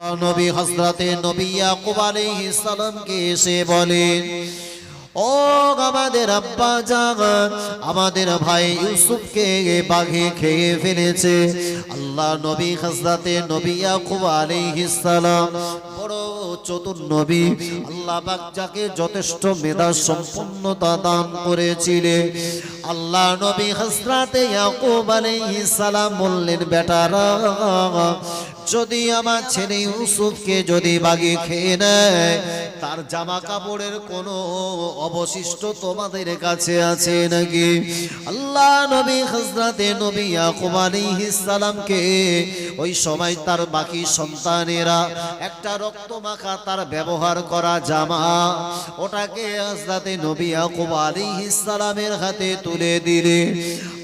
নবী হজরতে নবী ইয়াকুব আলাইহিস সালামকে এসে বলেন, ও আমাদের আব্বা জাগান আমাদের ভাই ইউসুফকে বাঘে খেয়ে ফেলেছে। আল্লাহ নবী হজরতে নবী ইয়াকুব আলাইহিস সালাম, বড় চতুর নবী, আল্লাহ যাকে যথেষ্ট মেধা সম্পন্নতা দান করেছিলেন। আল্লাহ নবী হজরতে ইয়াকুব আলাইহিস সালাম বললেন, বেটারা যদি আমার ছেলে ইউসুফকে যদি বাগে খেয়ে নেয়, তার জামা কাপড়ের কোনো অবশিষ্ট তোমাদের কাছে আছে নাকি? আল্লাহ নবী হজরতে নবী ইয়াকুব আলাইহিস সালামকে ওই সময় তার বাকি সন্তানেরা একটা রক্ত মাখা তার ব্যবহার করা জামা, ওটাকে হজরতে নবী ইয়াকুব সালামের হাতে তুলে দিলে।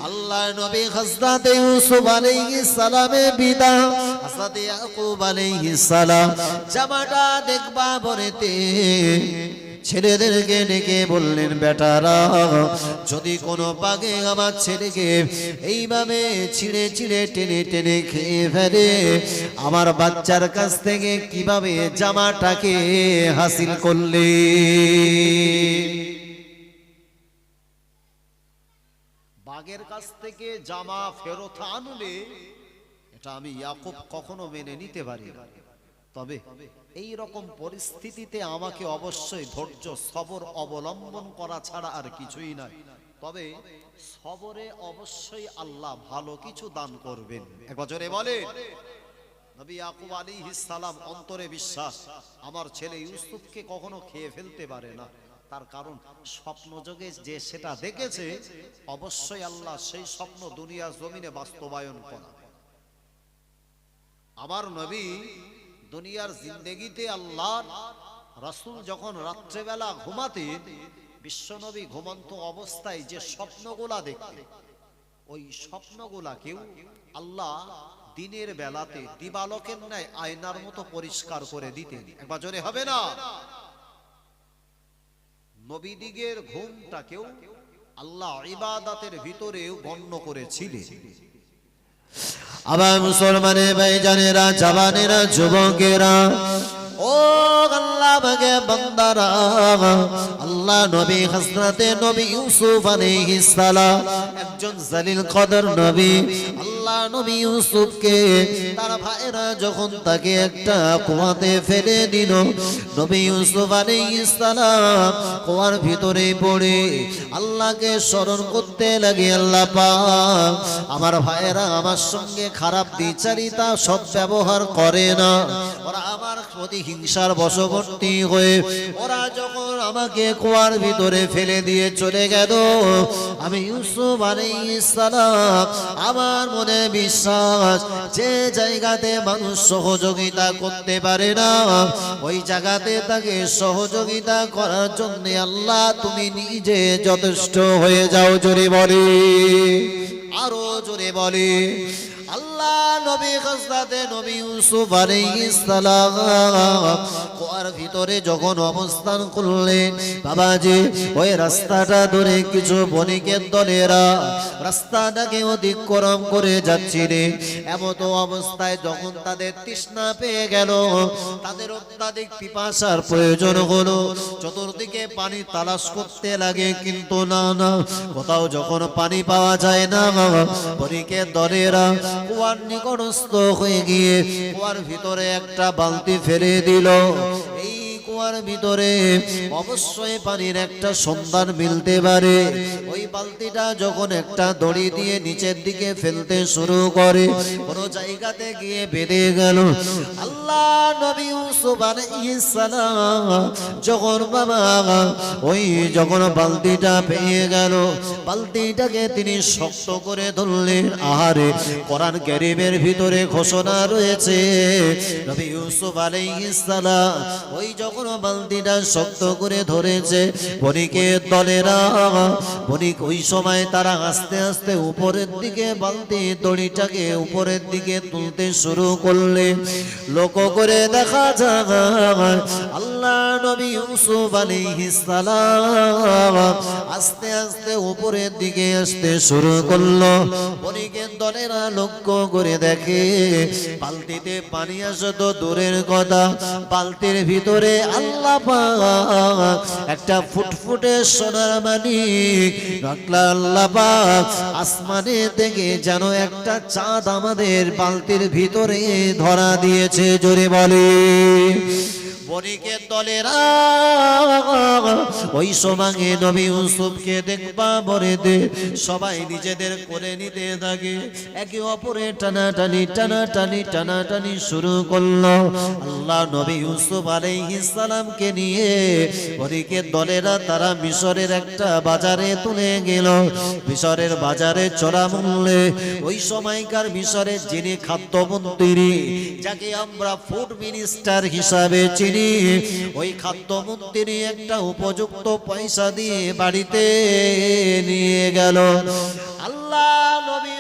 আল্লাহ নবী হজরতে ইউসুফ আলাইহিস সালামে বিদা হজরতে ইয়াকুব আলাইহিস সালাম জামাটা দেখবা বলেতে ছেলেদেরকে ডেকে বললেন, বেটারা, যদি কোনো পাগে আমার ছেলেকে এইভাবে ছিঁড়ে ছিঁড়ে টেনে টেনে খেয়ে ফেলে, আমার বাচ্চার কাছ থেকে কীভাবে জামাটাকে হাসিল করলে? বাঘের কাছ থেকে জামা ফেরত আনলে এটা আমি ইয়াকুব কখনো মেনে নিতে পারি না। তবে এই রকম পরিস্থিতিতে আমাকে অবশ্যই ধৈর্য, সবর অবলম্বন করা ছাড়া আর কিছুই নাই তবে সবরে অবশ্যই আল্লাহ ভালো কিছু দান করবেন। এক বছরে বলে, নবী ইয়াকুব আলাইহিস সালাম অন্তরে বিশ্বাস, আমার ছেলে ইউসুফকে কখনো খেয়ে ফেলতে পারে না। তার কারণ স্বপ্নযোগে যে সেটা দেখেছে, অবশ্যই আল্লাহ সেই স্বপ্ন দুনিয়া জমিনে বাস্তবায়ন করা। আমার নবী দুনিয়ার জিন্দেগিতে আল্লাহ রাসূল যখন রাত্রেবেলা ঘুমাতেন বিশ্বনবী ঘুমন্ত অবস্থায় যে স্বপ্নগুলা দেখতেন, ওই স্বপ্নগুলাকেও আল্লাহ দিনের বেলাতে দিবালকের ন্যায় আয়নার মতো পরিষ্কার করে দিতেন। একবার হবে না? নবীদিগের ঘুমটাকেও আল্লাহ ইবাদাতের ভিতরেও গণ্য করেছিলেন। আবার মুসলমানের ভাই জানেরা জবানেরা যুবকেরা ও আল্লাহ ভাগে বান্দারা, আল্লাহ নবী হযরতে নবী ইউসুফ আলাইহিস সালাম, একজন জালিল কদর নবী, আল্লাহ নবী ইউসুফকে তার ভাইরা যখন তাকে একটা কুয়াতে ফেলে দিল, নবী ইউসুফ আলাইহিস সালাম কুয়ার ভিতরে পড়ে আল্লাহকে স্মরণ করতে লাগে, আল্লাহ পাক আমার ভাইরা আমার সঙ্গে খারাপ বিচারিতা সব ব্যবহার করে না। ওরা আমার প্রতি হিংসার বশবর্তী হয়ে ওরা যখন আমাকে কুয়ার ভিতরে ফেলে দিয়ে চলে গেল, আমি ইউসুফ সালাম, আমার মনে বিশ্বাস যে জায়গাতে মানুষ সহযোগিতা করতে পারে না, ওই জায়গাতে তাকে সহযোগিতা করার জন্য আল্লাহ তুমি নিজে যথেষ্ট হয়ে যাও জোরে বলে। আরও জোরে বলে, আল্লাহ অতিক্রম করে এমত অবস্থায় যখন তাদের তৃষ্ণা পেয়ে গেল, তাদের অত্যাধিক পিপাসার প্রয়োজন হলো। চতুর্দিকে পানি তালাশ করতে লাগে, কিন্তু না না, কোথাও যখন পানি পাওয়া যায় না, বণিকের দলেরা কুয়ার নিকটস্থ হয়ে গিয়ে কুয়ার ভিতরে একটা বালতি ফেলে দিল। এই কুয়ার ভিতরে। অবশ্যই পানির একটা সন্ধান মিলতে পারে। ওই বালতিটা যখন একটা দড়ি দিয়ে নিচের দিকে ফেলতে শুরু করে, কোন জায়গাতে গিয়ে বেঁধে গেল। আল্লাহ নবী ইউসুফ আলাইহিস যখন বাবা, ওই যখন বালতিটা পেয়ে গেল, বালতিটাকে তিনি শক্ত করে ধরলেন। আহারে, কোরআন কারীমের ভিতরে ঘোষণা রয়েছে, নবী ইউসুফ আলাইহিস সালাম ওই যখন বালতিটা শক্ত করে ধরেছে। বণিকের দলেরা, বণিক ওই সময় তারা আস্তে আস্তে উপরের দিকে বালতি দড়িটাকে উপরের দিকে তুলতে শুরু করলে। লোক করে দেখা যায়, আল্লাহ নবী ইউসুফ আলাইহিস সালাম আস্তে আস্তে উপরের দিকে আসতে শুরু করল। বণিকের দলেরা লক্ষ্য করে দেখে, বালতিতে পানি আসে তো দূরের কথা। বালতির ভিতরে আল্লাহ একটা ফুটফুটে সোনার পাক আসমানে থেকে যেন একটা চাঁদ আমাদের বালতির ভিতরে ধরা দিয়েছে, জোরে বলে। বণিকের দলেরা, ওই সময়ে নবী ইউসুফকে দেখবা দে সবাই নিজেদের করে নিতে থাকে। একে অপরে টানাটানি টানাটানি টানাটানি শুরু করল। আল্লাহ নবী ইউসুফ আলাইহিস সালামকে নিয়ে বণিকের দলেরা তারা মিশরের একটা বাজারে তুলে গেল। মিশরের বাজারে চড়া মূল্যে ওই সময়কার মিশরের যিনি খাদ্যমন্ত্রী, যাকে আমরা ফুড মিনিস্টার হিসাবে চিনি ওই খাদ্যমন্ত্রী একটা উপযুক্ত পয়সা দিয়ে বাড়িতে নিয়ে গেল। আল্লাহ নবী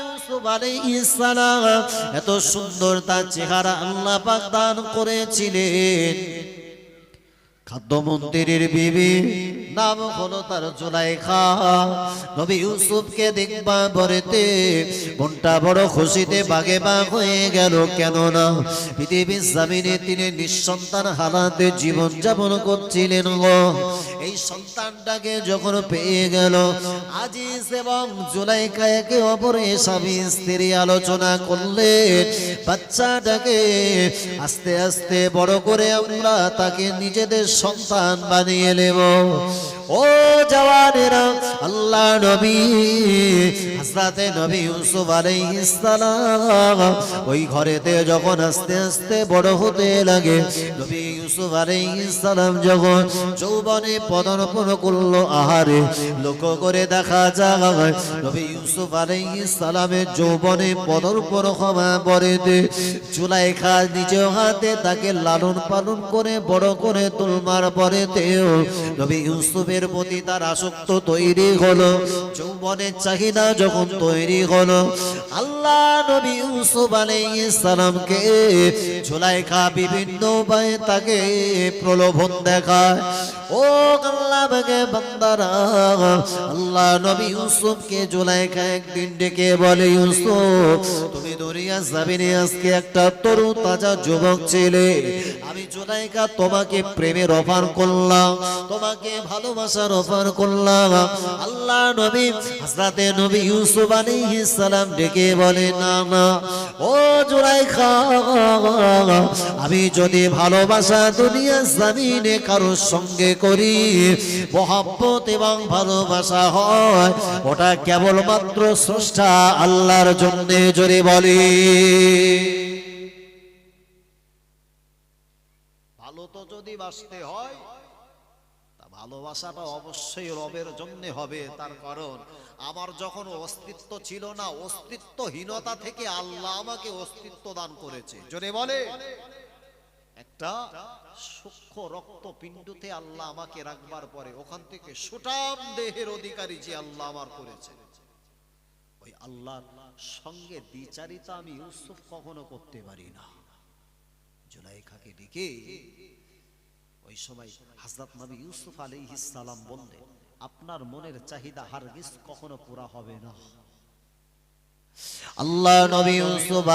এত সুন্দর তার চেহারা আল্লাহ দান করেছিলেন। খাদ্যমন্ত্রীর বিবি, নাম হলো তার জুলাইখা। নবী ইউসুফকে দেখবা বরেতে, মনটা বড় খুশিতে বাগে বাগ হয়ে গেল। কেন না পৃথিবীর জামিনে তিনি নিঃসন্তান হালাতে জীবন যাপন করছিলেন গো। এই সন্তানটাকে যখন পেয়ে গেল, আজিজ এবং জুলাইখা একে অপরে স্বামী স্ত্রী আলোচনা করলেন বাচ্চাটাকে আস্তে আস্তে বড় করে আমরা তাকে নিজেদের সন্তান বানিয়ে নেব। ও জওয়ানেরা, আল্লাহ নবী হাসরাতে নবী ইউসুফ আলাইহিস সালাম, ওই ঘরেতে যখন আস্তে আস্তে বড় হতে লাগে, নবী ইউসুফ আলাইহিস সালাম যখন যৌবনে পদার্পণ করল আহারে। লক্ষ্য করে দেখা যায় নবী ইউসুফ আলাইহিস সালামের যৌবনে পদার্পণ ক্ষমা পরেতে চুলাইখা নিজ হাতে তাকে লালন পালন করে, বড় করে তুলমার পরেতেও নবী ইউসুফের প্রতি তার আসক্ত তৈরি হলো যৌবনের চাহিদা যখন তৈরি হলো, আল্লাহ নবী ইউসুফ আলাইহিস সালামকে ঝুলাইখা বিভিন্ন উপায়ে তাকে প্রলোভন দেখায়। ও আল্লাহ বাগে বান্দারা, আল্লাহ নবী ইউসুফকে জুলাইখা একদিন ডেকে বলে, ইউসুফ, তুমি দুনিয়া জামিনে আজকে একটা তরু তাজা যুবক ছেলে। আমি জুলাইখা তোমাকে প্রেমের অফার করলাম, তোমাকে ভালোবাসার অফার করলাম। আল্লাহ নবী হাজরাতে নবী ইউসুফ আলাইহিস সালাম ডেকে বলে, না না, ও জুলাইখা, আমি যদি ভালোবাসা দুনিয়া জামিনে কারোর সঙ্গে করি, মহাব্বত এবং ভালোবাসা হয়, ওটা কেবলমাত্র স্রষ্টা আল্লাহর জন্য জোরে বলি। ভালো তো যদি বাসতে হয় ভালোবাসাটা অবশ্যই রবের জন্য হবে, তার কারণ আমার যখন অস্তিত্ব ছিল না, অস্তিত্বহীনতা থেকে আল্লাহ আমাকে অস্তিত্ব দান করেছে। জোরে বলে। একটা সূক্ষ্ম রক্ত পিণ্ডতে আল্লাহ আমাকে রাখবার পরে ওখান থেকে সুটাম দেহের অধিকারী যে আল্লাহ আমার করেছে। ওই আল্লাহর সঙ্গে দ্বিচারিতা আমি ইউসুফ কখনো করতে পারি না। জুলাইখাকে ডেকে ওই সময় হাজরত নবী ইউসুফ আলাইহিস সালাম বললেন, আপনার মনের চাহিদা হারগিজ কখনো পুরা হবে না। আল্লাহ নবী ইউসুফ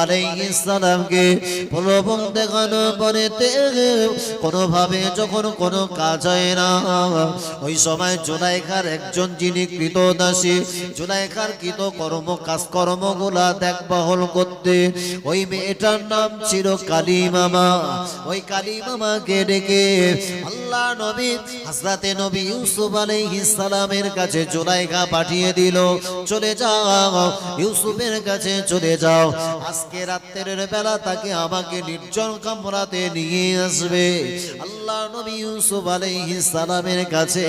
প্রলোভন দেখানো যখন কোনো কাজ হয় না, ওই সময় একজন যিনি কৃতদাসী কৃত কর্ম করতে, ওই মেয়েটার নাম ছিল কালী মামা ওই কালী ডেকে আল্লাহ নবী হাজরাতে নবী ইউসুফ আলাইহিস সালামের কাছে জুলাইখা পাঠিয়ে দিল, চলে যাও। ইউসুফের কাছে চলে যাও। আজকে রাত্রের বেলা তাকে আমাকে নির্জন কামরাতে নিয়ে আসবে। আল্লাহ নবী ইউসুফ আলাইহিস সালামের কাছে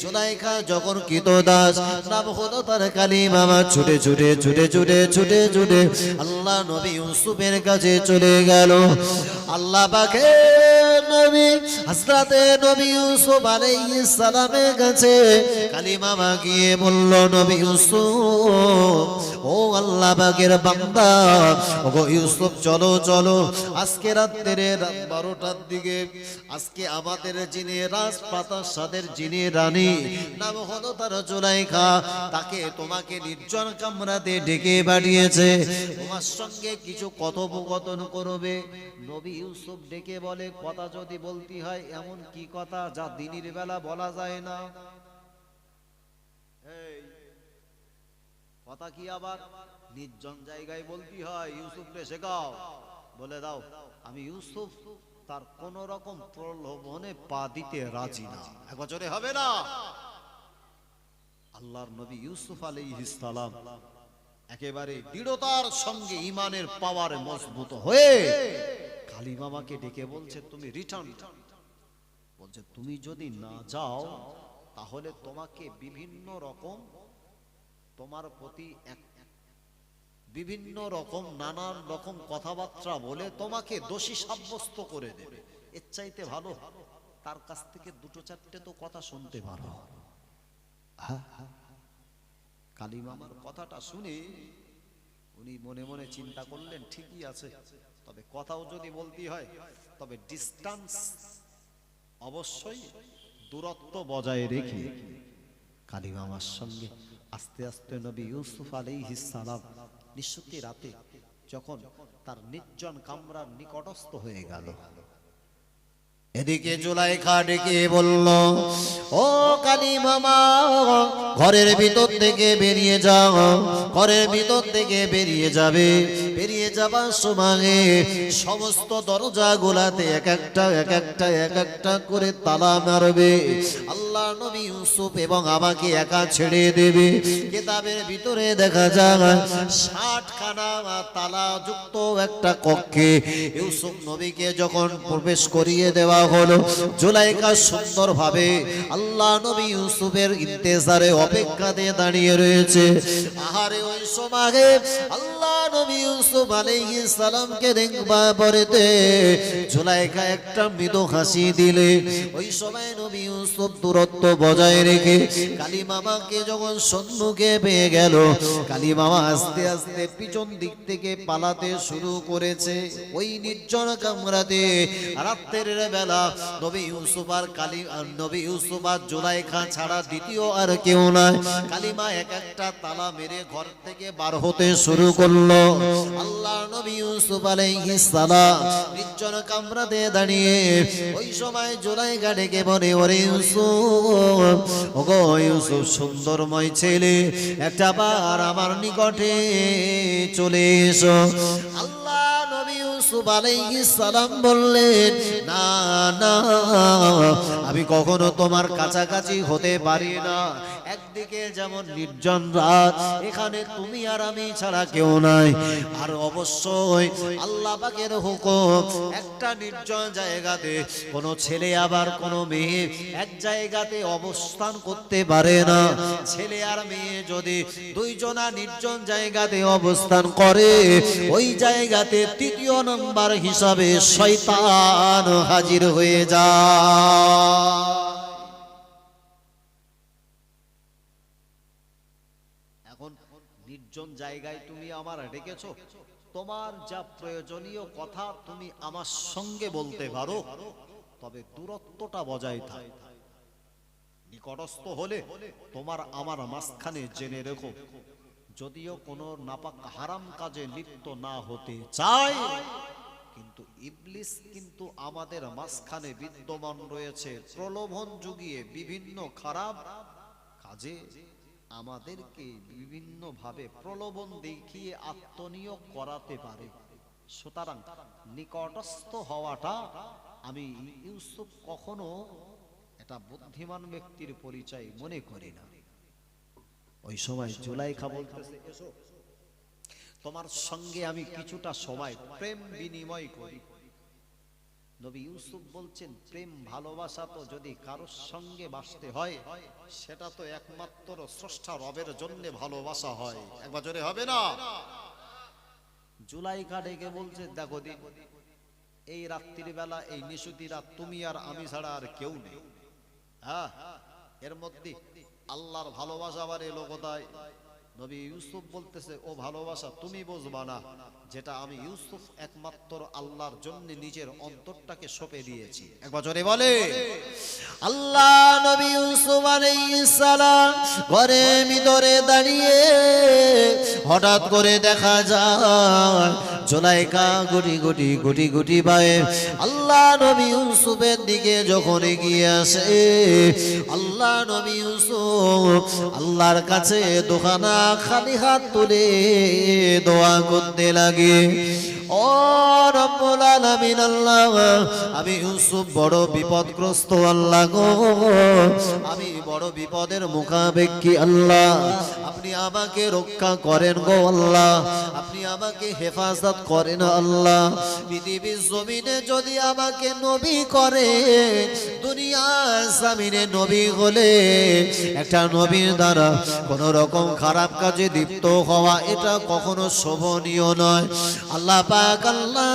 জুলাইখা যখন কিতদাস, নাম হলো তার কালী মামা ছুটে ছুটে ছুটে ছুটে ছুটে ছুটে। আল্লাহ নবী ইউসুফের কাছে চলে গেল। আল্লাহ পাকে নবী, হযরতে নবী ইউসুফ আলাইহিস সালামের কাছে কালিমা মাগিয়ে বলল, নবী ইউসুফ, ও আল্লাহ পাকের বান্দা, ওগো ইউসুফ, চলো চলো, আজকে রাত্রে রাত বারোটার দিকে, আজকে আমাদের যিনি রাজপ্রাসাদের যিনি রানী, নাম হলো তার জুলাইখা, তাকে তোমাকে নির্জন কামরাতে ডেকে পাঠিয়েছে, তোমার সঙ্গে কিছু কথোপকথন করবে। নবী ইউসুফ ডেকে বলে, কথা যদি বলতে হয়, এমন কি কথা যা দিনের বেলা বলা যায় না? কথা কি আবার নির্জন জায়গায় বলতে হয়? ইউসুফকে শেখাও। বলে দাও, আমি ইউসুফ, তার কোন রকম প্রলোভনে পা দিতে রাজি না। এক হবে না। আল্লাহর নবী ইউসুফ আলাইহিস সালাম একেবারে দৃঢ়তার সঙ্গে ইমানের পাওয়ারে মজবুত হয়ে কালী মামাকে ডেকে বলছে তুমি রিটার্ন বলছে তুমি যদি না যাও তাহলে তোমাকে বিভিন্ন রকম তোমার প্রতি এক বিভিন্ন রকম নানান রকম কথাবার্তা বলে তোমাকে দোষী সাব্যস্ত করে দেবে। এর চাইতে ভালো তার কাছ থেকে দুটো চারটে তো কথা শুনতে পারো। হ্যাঁ, হ্যাঁ। কালী মামার কথাটা শুনে উনি মনে মনে চিন্তা করলেন ঠিকই আছে। তবে কথাও যদি বলতে হয়, তবে ডিস্টান্স অবশ্যই দূরত্ব বজায় রেখে কালী মামার সঙ্গে আস্তে আস্তে নবী ইউসুফ সালাম নিঃসত্যি রাতে যখন তার নির্জন কামরার নিকটস্থ হয়ে গেল। এদিকে জুলাইখা ডেকে বলল, ও কালী মামা ঘরের ভিতর থেকে বেরিয়ে যাও, ঘরের ভিতর থেকে বেরিয়ে যাবে। বেরিয়ে যাবার সময় সমস্ত দরজা গোলাতে এক একটা এক একটা এক একটা করে তালা মারবে। আল্লাহ নবী ইউসুফ এবং আমাকে একা ছেড়ে দেবে। কেতাবের ভিতরে দেখা যায় ষাট খানা তালা যুক্ত একটা কক্ষে ইউসুফ নবীকে যখন প্রবেশ করিয়ে দেওয়া হলো, জুলাইকা সুন্দরভাবে আল্লাহ নবী ইউসুফের ইন্তেজারে অপেক্ষাতে দাঁড়িয়ে রয়েছে। আহারে ওই সমাগে আল্লাহ নবী ইউসুফ আলাইহিস সালামকে দেখবা পরেতে জুলাইকা একটা মৃদু হাসি দিলে। ওই সময় নবী ইউসুফ দূরত্ব বজায় রেখে কালী মামাকে যখন সম্মুখে পেয়ে গেল কালী মামা আস্তে আস্তে পিছন দিক থেকে পালাতে শুরু করেছে। ওই নির্জন কামরাতে রাত্রের বেলা নবী ইউসুফ আর কালী, নবী ইউসুফ আর জুলাইখা ছাড়া দ্বিতীয় আর কেউ নয় কালিমা এক একটা তালা মেরে ঘর থেকে বার হতে শুরু করল। আল্লাহ নবী ইউসুফ আলাইহিস সালাম নির্জন কামরাতে দাঁড়িয়ে ওই সময় জুলাইখা ডেকে বলে, ওরে ইউসুফ, ওগো ইউসুফ, সুন্দরময় ছেলে, একটা বার আমার নিকটে চলে এসো। আল্লাহ আমি কখনো তোমার কাছাকাছি হতে পারি না। একদিকে যেমন নির্জন রাত, এখানে তুমি আর আমি ছাড়া কেউ নাই। আর অবশ্যই আল্লাহ পাকের হুকুম, একটা নির্জন জায়গাতে কোনো ছেলে আবার কোনো মেয়ে এক জায়গাতে অবস্থান করতে পারে না। ছেলে আর মেয়ে যদি দুইজনা নির্জন জায়গাতে অবস্থান করে, ওই জায়গাতে তৃতীয় নম্বর হিসাবে শয়তান হাজির হয়ে যায়। এখন নির্জন জায়গায় তুমি আমার ডেকেছ, তোমার যা প্রয়োজনীয় কথা তুমি আমার সঙ্গে বলতে পারো, তবে দূরত্বটা বজায় থাক। নিকটস্থ হলে তোমার আমার মাঝখানে জেনে রেখো। যদিও কোনো নাপাক হারাম কাজে লিপ্ত না হতে চায়, কিন্তু ইবলিস কিন্তু আমাদের মাঝখানে বিদ্যমান রয়েছে। প্রলোভন যুগিয়ে বিভিন্ন খারাপ কাজে আমাদেরকে বিভিন্ন ভাবে প্রলোভন দেখিয়ে আত্মনিয়োগ করাতে পারে। সুতরাং নিকটস্থ হওয়াটা আমি ইউসুফ কখনো এটা বুদ্ধিমান ব্যক্তির পরিচয় মনে করি না। ওই সময় জুলাইখা বলতেছে, এসো, তোমার সঙ্গে আমি কিছুটা সময় প্রেম বিনিময় করি। নবী ইউসুফ বলছেন, প্রেম ভালোবাসা তো যদি কারোর সঙ্গে বাসতে হয়, সেটা তো একমাত্র স্রষ্টা রবের জন্য ভালোবাসা হয়। একবার জোরে হবে না? জুলাইখা ডেকে বলছে, দেখো দিন, এই রাত্রির বেলা, এই নিশুতি রাত তুমি আর আমি ছাড়া আর কেউ নেই। হ্যাঁ এর মধ্যে আল্লাহর ভালোবাসা আবার এলো কোথায়? নবী ইউসুফ বলতেছে, ও ভালোবাসা, তুমি বুঝবা না। যেটা আমি ইউসুফ একমাত্র আল্লাহর জন্য নিজের অন্তরটাকে সঁপে দিয়েছি। এক বছরে বলে। আল্লাহ নবী ইউসুফ সালাম ঘরে ভিতরে দাঁড়িয়ে হঠাৎ করে দেখা যায়, জোলাইকা গুটি গুটি গুটি গুটি পায়ে আল্লাহ নবী ইউসুফের দিকে যখন এগিয়ে আসে, আল্লাহ নবী ইউসুফ আল্লাহর কাছে দোকানা খালি হাত তুলে দোয়া করতে লাগে। ও রব্বুল আলামিন, আল্লাহ। আমি ইউসুফ বড় বিপদগ্রস্ত, আল্লাহ গো। আমি বড় বিপদের আল্লাহ। আপনি আমাকে রক্ষা করেন গো, আল্লাহ। আপনি আমাকে হেফাজত করেন, আল্লাহ। পৃথিবীর জমিনে যদি আমাকে নবী করে দুনিয়া জামিনে নবী হলে একটা নবীর দ্বারা কোন রকম খারাপ কাজে লিপ্ত হওয়া এটা কখনো শোভনীয় নয়। আল্লাহ পাক আল্লাহ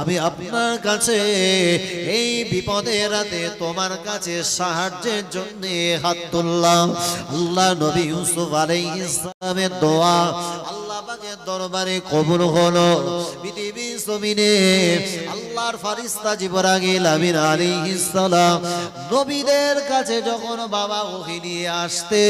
আমি আপনার কাছে এই বিপদে রাতে তোমার কাছে সাহায্যের জন্য হাত তুললাম। আল্লাহ নবী ইউসুফ আলাইহিস সালামের দোয়া আল্লাহ পাকের দরবারে কবুল হলো। পৃথিবী জমিনে আল্লাহর ফারিস্তা জিবরাগিল আমিন আলাইহিস নবীদের কাছে যখন বাবা ওহি নিয়ে আসতে,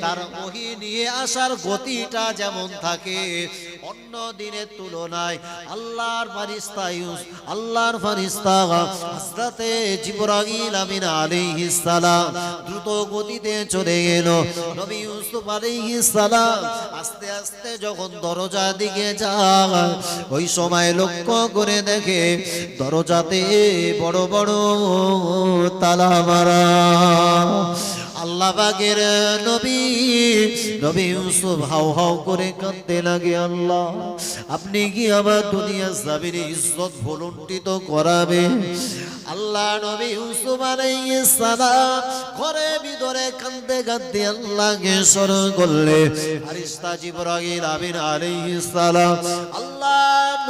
তার ওহি নিয়ে আসার গতিটা যেমন থাকে, অন্য দিনের তুলনায় আল্লাহর ফারিস্তা ইউস- আল্লাহর ফারিস্তা হযরতে জিবরাইল আমিন আলাইহিস সালাম দ্রুত গতিতে চলে গেল। নবী ইউসুফ আলাইহিস সালাম আস্তে আস্তে যখন দরজা দিকে যায় ওই সময় লক্ষ্য করে দেখে দরজাতে বড় বড় তালা মারা। আল্লাহ বাগের নবী। নবী ইউসুফ হাউ হাউ করে কাঁদতে লাগে আল্লাহ। আপনি কি আমার দুনিয়া জামিনে ইজ্জত ভুলুন্ঠিত করাবে? আল্লাহ নবী ইউসুফ আলাইহিস সালাম ঘরে ভিতরে কাঁদতে কাঁদতে আল্লাহকে স্মরণ করলে ফারিস্তা জিবরাইল আমিন আলাইহিস সালাম, আল্লাহ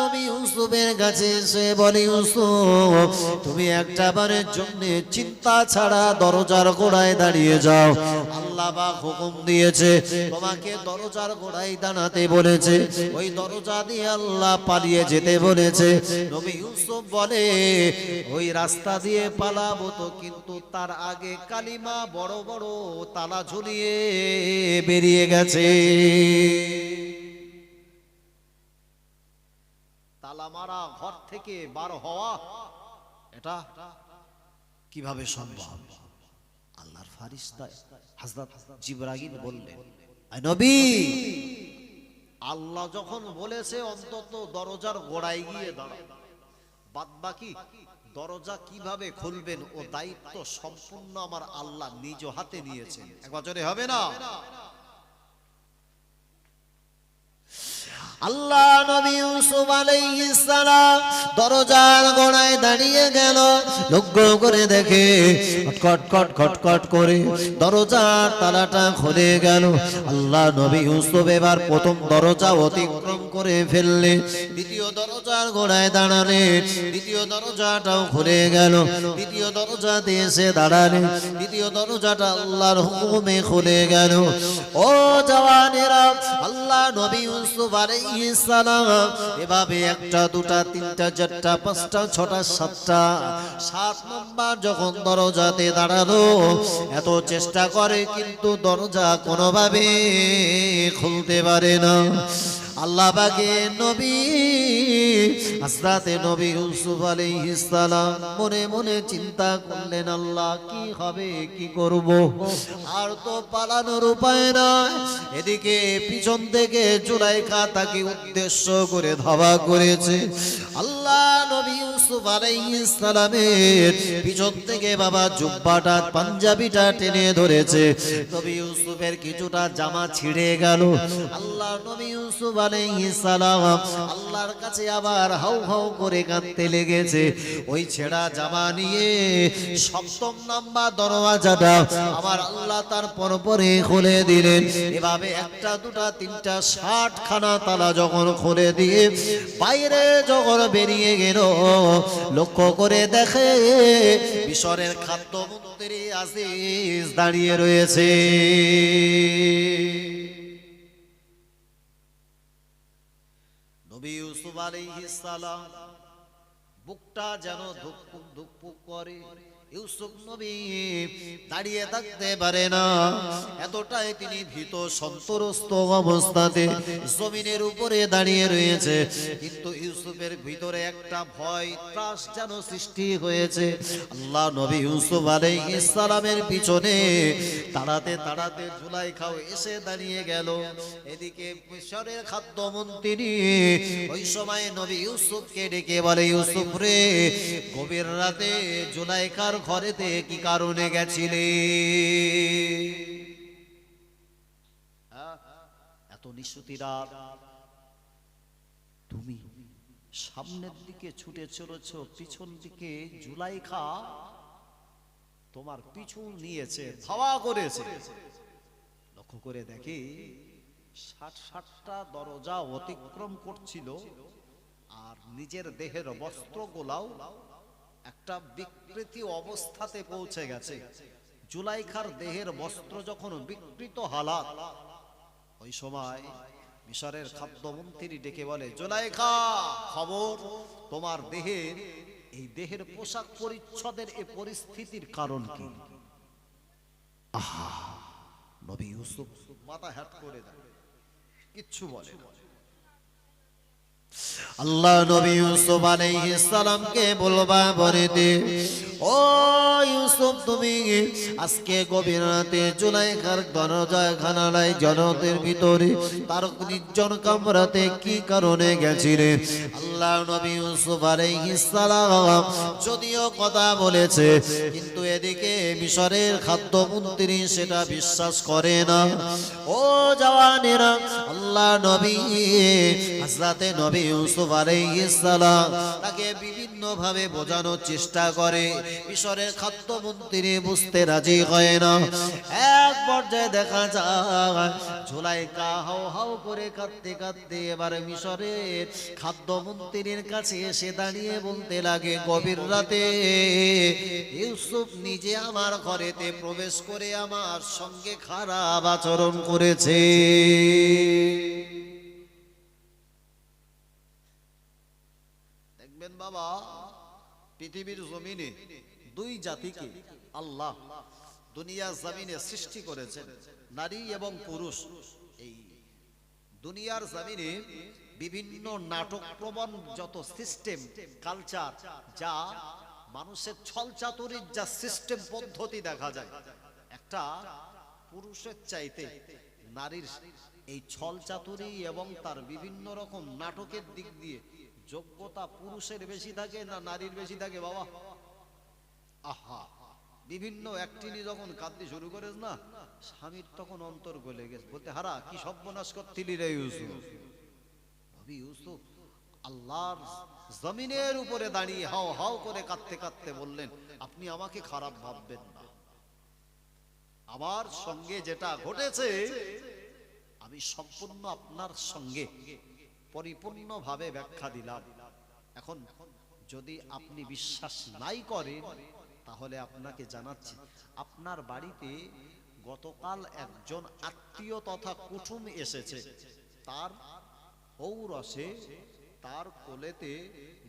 নবী ইউসুফের কাছে এসে বলে, ইউসুফ, তুমি একটা বারের জন্য চিন্তা ছাড়া দরজার গোড়ায় দাঁড়িয়ে যাও। আল্লাহ বা হুকুম দিয়েছে, তোমাকে দরজার গোড়ায় দাঁড়াতে বলেছে। ওই দরজা দিয়ে আল্লাহ পালিয়ে যেতে বলেছে। নবী ইউসুফ বলে, ওই রাস্তা দিয়ে পালাবো তো, কিন্তু তার আগে কালিমা বড় বড় তালা ঝুলিয়ে বেরিয়ে গেছে। তালা মারা ঘর থেকে বার হওয়া, এটা কীভাবে সম্ভব? আল্লাহর হাজরত জিব্রাহিম বললেন নবী আল্লাহ যখন বলেছে অন্তত দরজার গোড়ায় গিয়ে দাঁড়া বাদ বাকি দরজা কীভাবে খুলবেন ও দায়িত্ব সম্পূর্ণ আমার আল্লাহ নিজ হাতে নিয়েছেন। একবার হবে না। আল্লাহ নবী ইউসুফ আলাইহিস সালাম দরজার গোড়ায় দাঁড়িয়ে গেল। লক্ষ্য করে দেখে খটখট খটখট করে দরজার তালাটা খুলে গেল। আল্লাহ নবী ইউসুফ এবার প্রথম দরজা অতিক্রম করে ফেললে, দ্বিতীয় দরজার গোড়ায় দাঁড়ালে, দ্বিতীয় দরজাটাও খুলে গেল, দ্বিতীয় দরজাতে এসে দাঁড়ালে, দ্বিতীয় দরজাটা আল্লাহর হুকুমে খুলে গেল। ও জওয়ানেরা, আল্লাহ নবী ইউসুফ আলাইহিস এভাবে একটা, দুটা, তিনটা, চারটা, পাঁচটা, ছটা, সাতটা, সাত নম্বর যখন দরজাতে দাঁড়াল, এত চেষ্টা করে কিন্তু দরজা কোনোভাবে খুলতে পারে না। আল্লাহ বাগে নবী হযরতে নবী ইউসুফ আলাইহিস সালাম মনে মনে চিন্তা করলেন, আল্লাহ কি হবে, কি করব? আর তো পালানোর উপায় নয় এদিকে পিছন থেকে জুলাইখা তাকে উদ্দেশ্য করে ধাওয়া করেছে। আল্লাহ নবী ইউসুফ আলাইহিস সালামের পিছন থেকে বাবা জুব্বাটা, পাঞ্জাবিটা টেনে ধরেছে। নবী ইউসুফের কিছুটা জামা ছিঁড়ে গেল। আল্লাহ নবী ইউসুফ আলাইহিস আল্লাহর কাছে আবার হাউ হাউ করে কাঁদতে লেগেছে। ওই ছেঁড়া জামা নিয়ে সপ্তম নাম্বার দরওয়াজাটা আমার আল্লাহ তার পরপরে খুলে দিলেন। এভাবে একটা, দুটা, তিনটা ষাট খানা তালা যখন খুলে দিয়ে বাইরে যখন বেরিয়ে গেল, লক্ষ্য করে দেখে মিশরের খাদ্যমন্ত্রী আজিজ দাঁড়িয়ে রয়েছে। নবী ইউসুফ আলাইহিস সালাম বুকটা যেন ধুকপুক ধুকপুক করে। ইউসুফ নবী দাঁড়িয়ে থাকতে পারে না। এতটাই তিনি ভীত, সন্তরস্ত অবস্থাতে জমিনের উপরে দাঁড়িয়ে রয়েছে। কিন্তু ইউসুফের ভিতরে একটা ভয়, ত্রাস যেন সৃষ্টি হয়েছে। আল্লাহ নবী ইউসুফ আলাইহিস সালামের পিছনে তাড়াতে তাড়াতে জুলাই খাও এসে দাঁড়িয়ে গেল। এদিকে মিশরের খাদ্যমন্ত্রী ওই সময় নবী ইউসুফকে ডেকে বলে, ইউসুফ রে, গভীর রাতে জুলাইখার ঘরেতে কি কারণে গেছিলে? হ্যাঁ? এত নিশুতি রাত তুমি সামনের দিকে ছুটে চলেছ, পিছন দিকে জুলাইখা তোমার পিছু নিয়েছে, ধাওয়া করেছে। লক্ষ্য করে দেখি, ষাট ষাটটা দরজা অতিক্রম করছিল আর নিজের দেহের বস্ত্র বস্ত্রগুলাও একটা বিকৃতি অবস্থাতে পৌঁছে গেছে। জুলাইখার দেহের বস্ত্র যখন বিকৃত হালাত, ওই সময় মিশরের খাদ্যমন্ত্রী ডেকে বলে, জুলাইখা, খবর, তোমার দেহের এই দেহের পোশাক পরিচ্ছদের এই পরিস্থিতির কারণ কি? আহা, নবী ইউসুফ মাথা হ্যাট করে দেয় কিচ্ছু বলে না। আল্লাহ নবী ইউসুফ আলাইহিস সালামকে বলবা, বলে দে। ও ইউসুফ, তুমি আজকে গভীর রাতে জুলাইখার দরজায় খানালায় জনতের ভিতরে তার নির্জন কামরাতে কি কারণে গেছিলে? আল্লাহ নবী ইউসুফ আলাইহিস সালাম যদিও কথা বলেছে, কিন্তু এদিকে মিশরের খাদ্যমন্ত্রী সেটা বিশ্বাস করে না। ও জওয়ানেরা, আল্লাহ নবী হাজরাতে নবী ইউসুফ আলাইহিস সালাম তাকে বিভিন্ন ভাবে বোঝানোর চেষ্টা করে। মিশরের খাদ্যমন্ত্রী বুঝতে রাজি হয় না। এক পর্যায়ে দেখা যায় ঝোলাই কা হাও হাও করে কাঁদতে কাঁদতে এবার মিশরের খাদ্যমন্ত্রীর কাছে এসে দাঁড়িয়ে বলতে লাগে, গভীর রাতে ইউসুফ নিজে আমার ঘরেতে প্রবেশ করে আমার সঙ্গে খারাপ আচরণ করেছে। দেখবেন বাবা, পৃথিবীর জমিনে দুই জাতিকে আল্লাহ দুনিয়ার জমিনে সৃষ্টি করেছেন, নারী এবং পুরুষ। এই দুনিয়ার জমিনে বিভিন্ন নাটক প্রবণ যত সিস্টেম কালচার যা মানুষের ছল চাতুরির যা সিস্টেম পদ্ধতি দেখা যায়, একটা পুরুষের চাইতে নারীর এই ছল চাতুরি এবং তার বিভিন্ন রকম নাটকের দিক দিয়ে যোগ্যতা পুরুষের বেশি থাকে না নারীর বেশি থাকে বাবা? আহা, বিভিন্ন অ্যাক্টিনি যখন কাঁদতে শুরু করেস না, স্বামীর তখন অন্তর গলে গেছে। বলতে, হারা, কি সর্বনাশ করতিলি রে ইউসুফ? ইউসুফ, আল্লাহর জমিনের উপরে দাঁড়িয়ে হাও হাও করে কাঁদতে কাঁদতে বললেন, আপনি আমাকে খারাপ ভাববেন না। আমার সঙ্গে যেটা ঘটেছে, আমি সম্পূর্ণ আপনার সঙ্গে। পরিপূর্ণভাবে ব্যাখ্যা দিলাম। এখন যদি আপনি বিশ্বাস নাই করেন, তাহলে আপনাকে জানাচ্ছি, আপনার বাড়িতে গতকাল একজন আত্মীয় তথা কুটুম এসেছে। তার ঔরসে, তার কোলেতে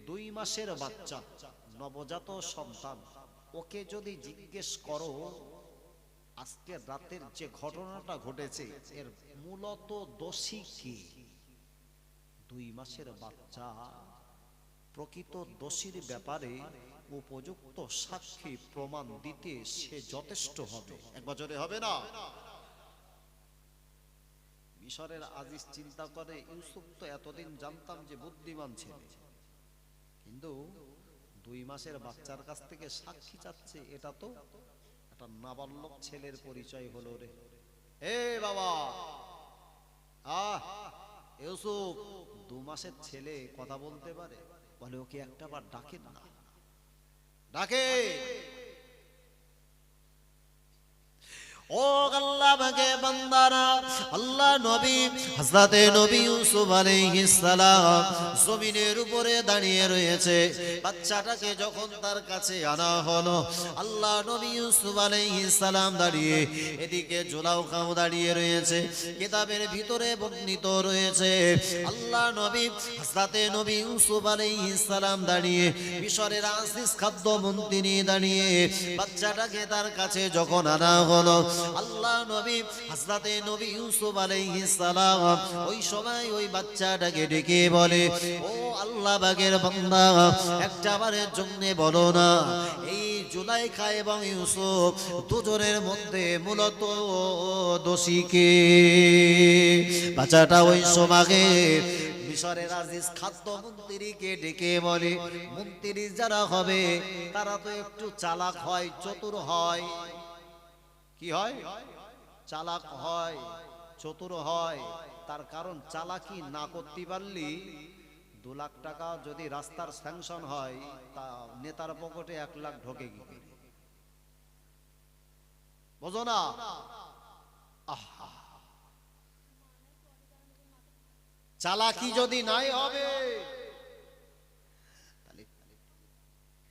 দুই মাসের বাচ্চা, নবজাত সন্তান। ওকে যদি জিজ্ঞেস করো আজকে রাতের যে ঘটনাটা ঘটেছে, এর মূলত দোষী কি? দুই মাসের বাচ্চা। প্রকৃত দোষীর ব্যাপারে উপযুক্ত সাক্ষী প্রমাণ দিতে সে যথেষ্ট হবে। এক বছরে হবে না? মিশরের আজিজ চিন্তা করে, ইউসুফ তো এতদিন জানতাম যে বুদ্ধিমান ছেলে। কিন্তু দুই মাসের বাচ্চার কাছ থেকে সাক্ষী চাচ্ছে, এটা তো একটা নাবালক ছেলের পরিচয় হলো রে। এ বাবা! আহ! ইউসুফ, দু মাসের ছেলে কথা বলতে পারে। বলে, ওকে একটা বার ডাকে না। ডাকে। ও আল্লাহ নবী, হযরতে নবী ইউসুফ আলাইহিস সালাম জমিনের উপরে দাঁড়িয়ে রয়েছে। বাচ্চাটাকে যখন তার কাছে আনা হলো, আল্লাহ নবী ইউসুফ আলাইহিস সালাম দাঁড়িয়ে এদিকে জোলাও খাও দাঁড়িয়ে রয়েছে, কিতাবের ভিতরে বর্ণিত রয়েছে। আল্লাহ নবী, হযরতে নবী ইউসুফ আলাইহিস সালাম দাঁড়িয়ে মিশরের আসিস খাদ্য মন্ত্রী দাঁড়িয়ে বাচ্চাটাকে তার কাছে যখন আনা হলো, আল্লাহ নবী, হযরতে নবী ইউসুফ আলাইহিস সালাম ওই সময় ওই বাচ্চাটাকে ডেকে বলে, ও আল্লাহ বাগের বান্দা, একটা বারের জন্য বলো না, এই জুলাইখা এবং ইউসুফ দুজনের মধ্যে মূলত দোষীকে বাচ্চাটা ওই সমাগে খাদ্য বলে যারা হবে, তারা তো একটু চালাক হয়, চতুর হয়। কি হয়? চালাক হয়। চতুর হয়, তার কারণ চালাকি না করতে পারলি, দু লাখ টাকা যদি রাস্তার স্যাংশন হয়, তা নেতার পকেটে এক লাখ ঢোকে কি করে? বোঝো না। চালাকি যদি নাই হবে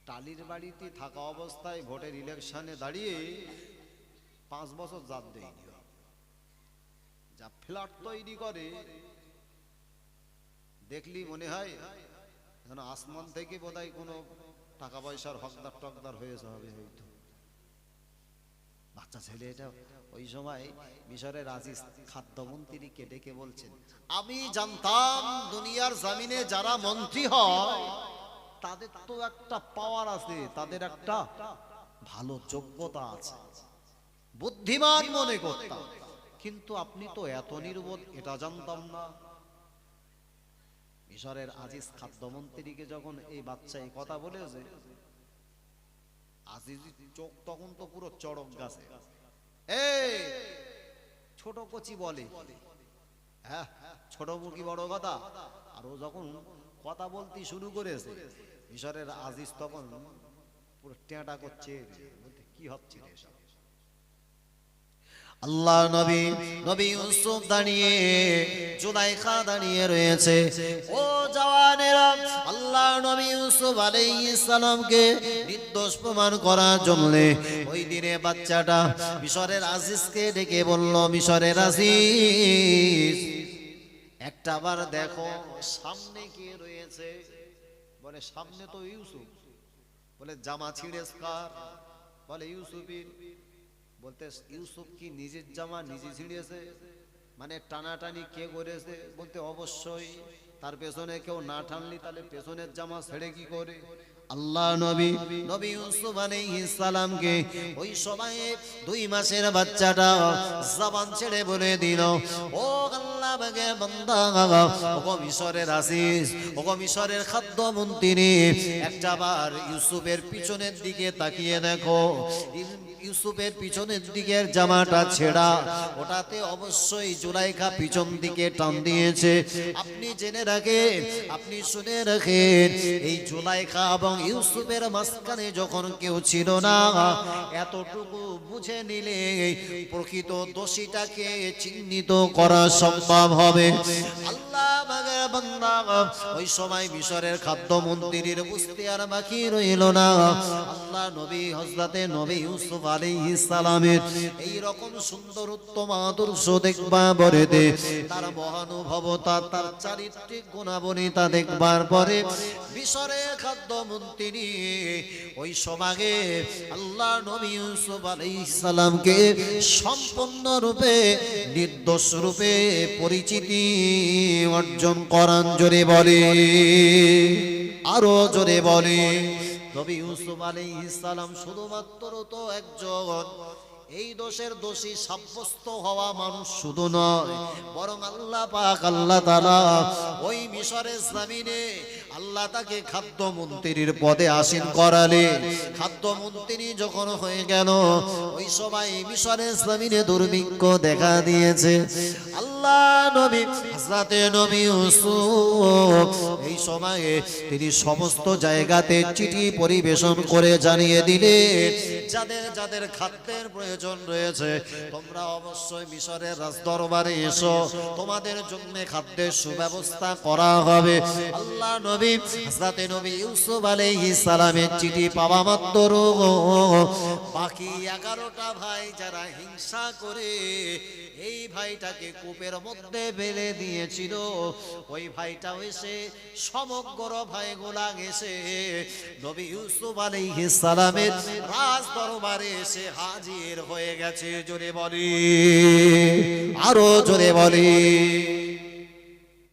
টালির বাড়িতে থাকা অবস্থায় ভোটের ইলেকশনে দাঁড়িয়ে পাঁচ বছর জাত দেয়নি। যা ফ্ল্যাট তৈরি করে, দেখলি মনে হয় যেন আসমান থেকে বোধহয় কোনো টাকা পয়সার হকদার টকদার হয়েছে হবে হয়তো। বাচ্চা ছেলে এটা ওই সময় মিশরের আজিজ খাদ্যমন্ত্রীকে ডেকে বলছেন, আমি জানতাম দুনিয়ার জামিনে যারা মন্ত্রী হয়, তাদের তো একটা পাওয়ার আছে, তাদের একটা ভালো যোগ্যতা আছে। বুদ্ধিমান মনে করতাম। কিন্তু আপনি তো এত নির্বোধ, এটা জানতাম না। মিশরের আজিজ খাদ্যমন্ত্রীকে যখন এই বাচ্চা এই কথা বলেছে আজিজ চোখ তখন তো পুরো চড়ক গাছে। ছোট কচি বলে। হ্যাঁ ছোট মুখী বড় কথা। আর ও যখন কথা বলতে শুরু করেছে, মিশরের আজিজ তখন পুরো টেঁটা করছে। কি হচ্ছে এসব? আল্লাহ নবী নবী ইউসুফ দাঁড়িয়ে, জুলাইখা দাঁড়িয়ে রয়েছে। ও জওয়ানেরা, আল্লাহ নবী ইউসুফ আলাইহিস সালামকে নির্দোষ প্রমাণ করার জন্য ওই দিনে বাচ্চাটা মিশরের আজিজকে ডেকে বলল, মিশরের আজিজ, একটা বার দেখো, সামনে কে রয়েছে? বলে, সামনে তো ইউসুফ। বলে, জামা ছিঁড়ে বলে, ইউসুফের বলতে ইউসুফ কি নিজের জামা নিজে ছিঁড়িয়েছে মানে টানাটানি কে করেছে? বলতে, অবশ্যই, তার পেছনে কেউ না টানলি তাহলে পেছনের জামা ছেড়ে কি করে? আল্লাহ নবী নবী ইউসুফ আলাইহিস সালামকে ওই সময়ে দুই মাসের বাচ্চাটা জবান ছেড়ে বলে দিল, ও আল্লাহ বাগে বান্দা ও মিশরের আসিস ও মিশরের খাদ্য মন্ত্রী একটা বার ইউসুফের পিছনের দিকে তাকিয়ে দেখো। ইউসুফের পিছনের দিকের জামাটা ছেঁড়া, ওটাতে অবশ্যই জুলাইখা পিছন দিকে টান দিয়েছে। আপনি জেনে রাখেন, আপনি শুনে রাখেন, এই জুলাইখা এবং ইউসুফের মাঝখানে যখন কেউ ছিল না, এতটুকু বুঝে নিলে প্রকৃত দোষীটাকে চিহ্নিত করা সম্ভব হবে। আল্লাহ বাগের বান্দা। ওই সময় মিশরের খাদ্য মন্ত্রীর বুঝতে আর বাকি রইল না। আল্লাহ নবী হজরতে নবী ইউসুফ এই রকম সুন্দর উত্তম আদর্শ দেখবা তার মহানুভবতা, তার চারিত্রিক দেখবার পরে মিশরের ওই সমাগে আল্লাহ নবী ইউসুফ সম্পূর্ণ রূপে নির্দোষ রূপে পরিচিতি অর্জন করান জোরে বলে, আরও জোরে বলে, নবী ইউসুফ আলাইহিস সালাম শুধুমাত্র তো একজন। এই দোষের দোষী সাব্যস্ত হওয়া মানুষ শুধু নয়, বরং আল্লাহ পাক, আল্লাহ তাআলা ওই মিশরের জমিনে আল্লাহ তাকে খাদ্য মন্ত্রীর পদে আসীন করালে খাদ্য মন্ত্রী যখন হয়ে গেল, ওই সময় মিশরের জমিনে দুর্ভিক্ষ দেখা দিয়েছে। আল্লাহ নবী, হযরতে নবী ইউসুফ, এই সময়ে তিনি সমস্ত জায়গাতে চিঠি পরিবেশন করে জানিয়ে দিলে যাদের যাদের খাদ্যের প্রয়োজন রয়েছে, তোমরা অবশ্যই মিশরের রাজদরবারে এসো, তোমাদের জন্য খাদ্যের সুব্যবস্থা করা হবে। আল্লাহ নবী হযরতে নবী ইউসুফ আলাইহিস সালামের চিঠি পাওয়া মাত্র বাকি এগারোটা ভাই যারা হিংসা করে, এই ভাইটাকে কূপের মধ্যে ফেলে দিয়েছিল। ওই ভাইটা এসে সমগ্র ভাইগুলা এসে নবী ইউসুফ আলাইহিস সালামের রাজ দরবারে এসে হাজির হয়ে গেছে, জোরে বলি। আরও জোরে বলি।